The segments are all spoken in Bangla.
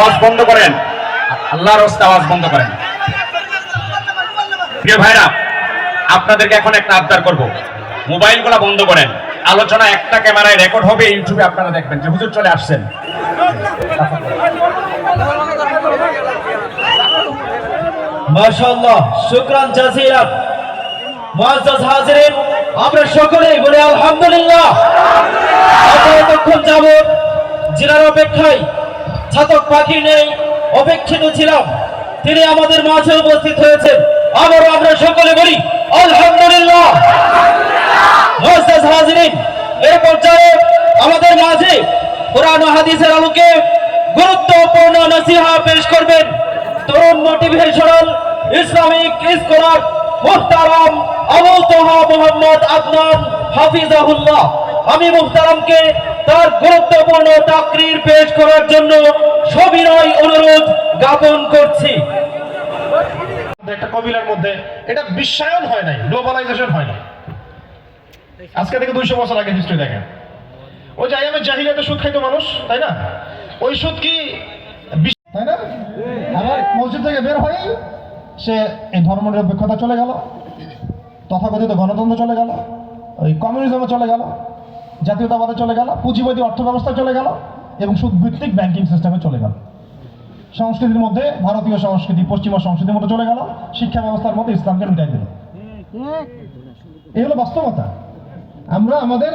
আওয়াজ বন্ধ করেন। আল্লাহর হস্তে আওয়াজ বন্ধ করেন। প্রিয় ভাইরা, আপনাদেরকে এখন একটা আবদার করব। মোবাইলগুলো বন্ধ করেন। আলোচনা একটা ক্যামেরায় রেকর্ড হবে, ইউটিউবে আপনারা দেখবেন যে হুজুর চলে আসছেন। মাশাআল্লাহ, শুকরান জাজিরান মুআজ্জাজ হাজিরিন, আমরা সকলেই বলি আলহামদুলিল্লাহ। এতক্ষণ যাবত অপেক্ষায় ছাতক পাখি নেই, অপেক্ষিত ছিলাম। তিনি আমাদের মাঝে উপস্থিত হয়েছেন। আবারও আমরা সকলে বলি, আলহামদুলিল্লাহ। এই পর্যায়ে আমাদের মাঝে কোরআন হাদিসের আলোকে গুরুত্বপূর্ণ নসিহা পেশ করবেন তরুণ মোটিভেশনাল ইসলামিক স্কলার মুহতারাম আবু তোহা মোহাম্মদ আদনান হাফিজাহুল্লাহ। আমি মুহতারামকে তার গুরুত্বপূর্ণ চাকরির পেশ করার জন্য সবিনয় অনুরোধ জ্ঞাপন করছি। একটা কবিলার মধ্যে এটা বিশ্বায়ন হয় নাই, গ্লোবালাইজেশন হয় নাই। আজকে থেকে দুইশো বছর আগে হিস্ট্রি দেখেন। ওই যে আইএমএ জাহিলিয়াতে সুদ খাইতো মানুষ, তাই না? ওই সুদ কি তাই না? আবার মসজিদ থেকে বের হয়ে সে এই ধর্মনিরপেক্ষতা চলে গেল, তথাকথিত গণতন্ত্র চলে গেল, ওই কমিউনিজমে চলে গেল। জাতীয়তাবাদে চলে গেল, পুঁজিবাদী অর্থ ব্যবস্থা চলে গেল এবং সুদভিত্তিক ব্যাংকিং সিস্টেমে চলে গেল। সংস্কৃতির মধ্যে ভারতীয় সংস্কৃতি, পশ্চিমা সংস্কৃতির মধ্যে চলে গেল, শিক্ষা ব্যবস্থার মধ্যে ইসলামকে লুটাই দিল। এই হলো বাস্তবতা। আমরা আমাদের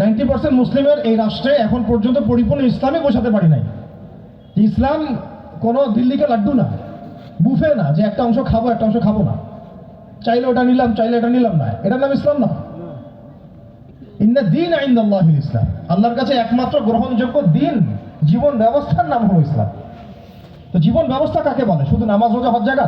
নাইনটি পার্সেন্ট মুসলিমের এই রাষ্ট্রে এখন পর্যন্ত পরিপূর্ণ ইসলামই বোঝাতে পারি নাই। ইসলাম কোনো দিল্লিকে লাড্ডু না, বুফে না, যে একটা অংশ খাব, একটা অংশ খাব না। চাইলে ওটা নিলাম, চাইলে এটা নিলাম না। এটার নাম ইসলাম না। দিন আইন্দাল্লাহ ইসলাম। আল্লাহর কাছে একমাত্র গ্রহণযোগ্য দিন, জীবন ব্যবস্থার নাম হলো ইসলাম। তো জীবন ব্যবস্থা কাকে বলে? শুধু নামাজ, রোজা, হজ জায়গা